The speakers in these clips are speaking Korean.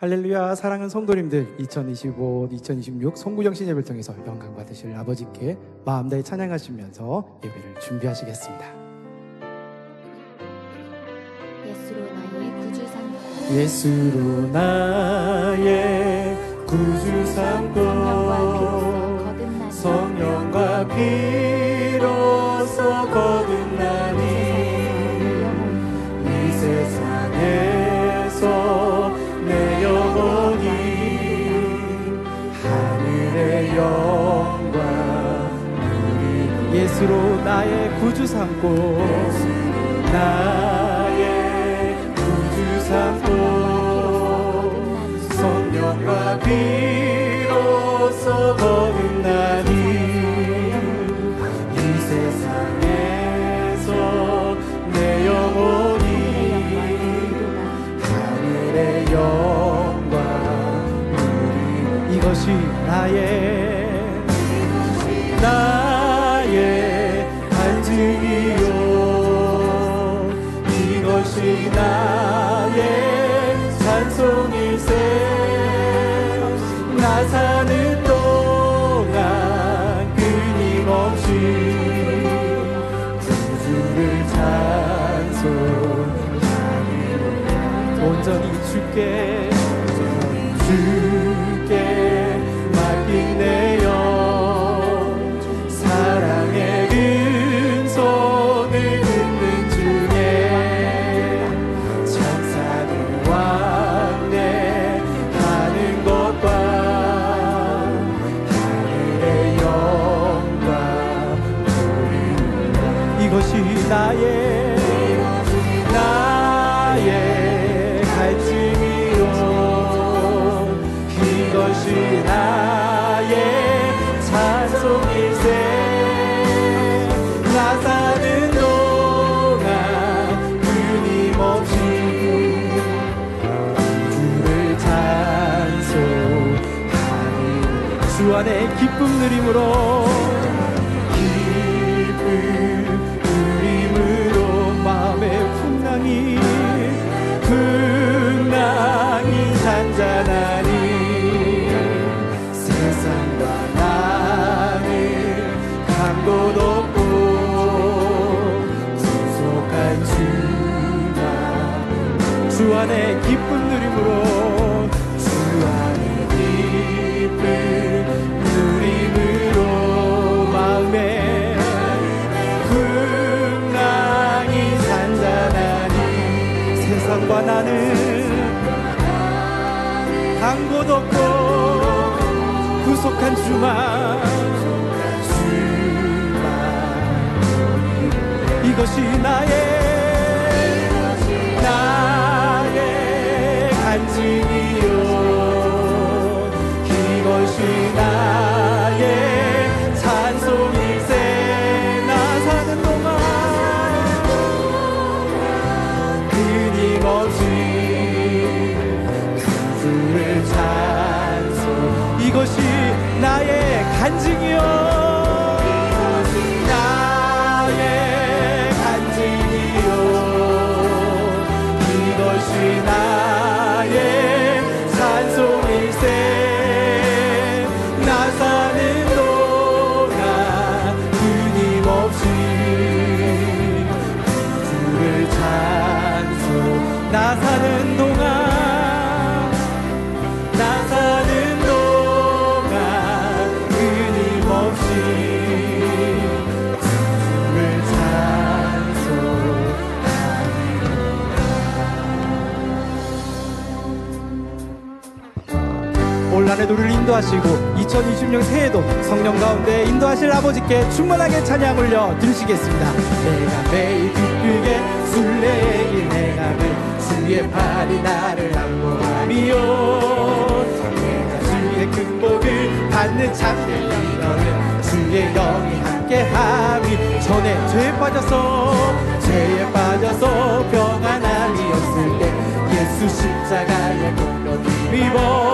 할렐루야. 사랑하는 성도님들 2025, 2026 송구정신 예배를 통해서 영광 받으실 아버지께 마음 다해 찬양하시면서 예배를 준비하시겠습니다. 예수로 나의 구주 삼고 예수로 나의 구주 성령과 비 예수로 나의 구주 삼고 나의 구주 삼고 성령과 비로소 거듭나니. 이 세상에서 내 영혼이 하늘의 영광. 이것이 나의 나의 찬송일세 나 사는 동안 끊임없이 구주를 찬송하리로다 온전히 주께 주 안에 기쁨 누림으로 속한 주만 이것이 나의 나의 간증이요. 이것이 나의 찬송일세 나 사는 동안 끊임없이 주를 찬송. 이것이 나의 간증이요 올한해 우리를 인도하시고 2026년 새해도 성령 가운데 인도하실 아버지께 충만하게 찬양 올려 드리시겠습니다. 내가 매일 기쁘게 술래기 내가 늘 주의 팔이 나를 안보하리요. 내가 주의 극복을 받는 참된 영이너는 주의 영이 함께함이 전에 죄에 빠져서 죄에 빠져서 평안함이 없을 때 예수 십자가의 공로를 입어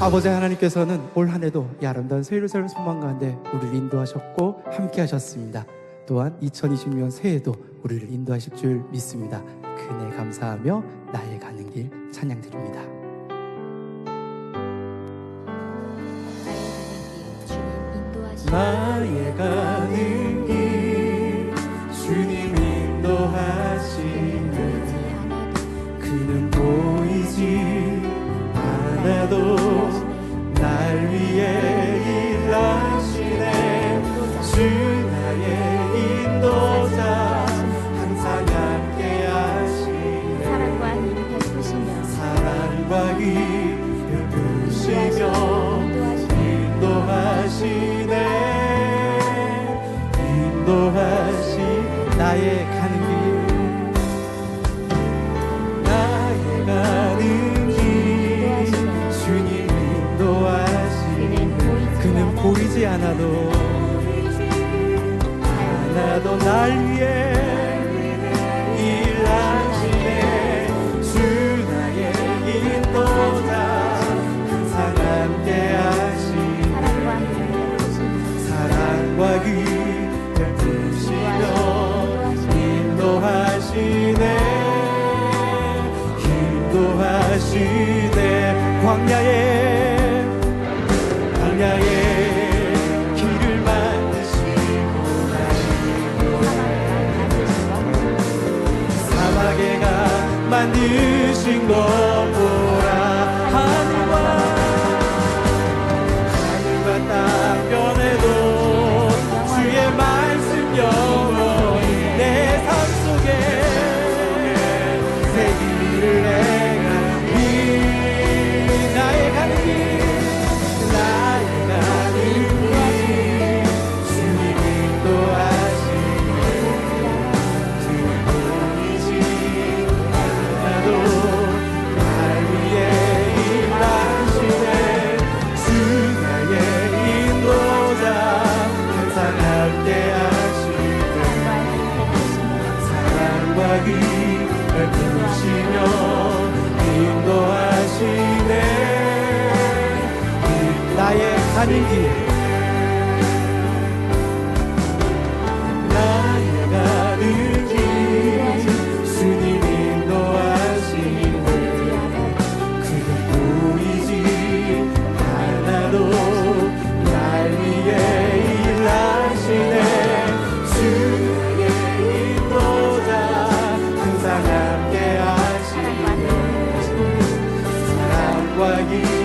아버지 하나님께서는 올 한해도 이 아름다운 세일로새로 소망 가운데 우리를 인도하셨고 함께하셨습니다. 또한 2020년 새해도 우리를 인도하실 줄 믿습니다. 그네 감사하며 나의 가는 길 찬양드립니다. 나의 가는 길 주님 인도하시네 그는 보이지 그럼에도 날 위해 자기 날 부르시며 인도하시네. 나의 가는 길. why you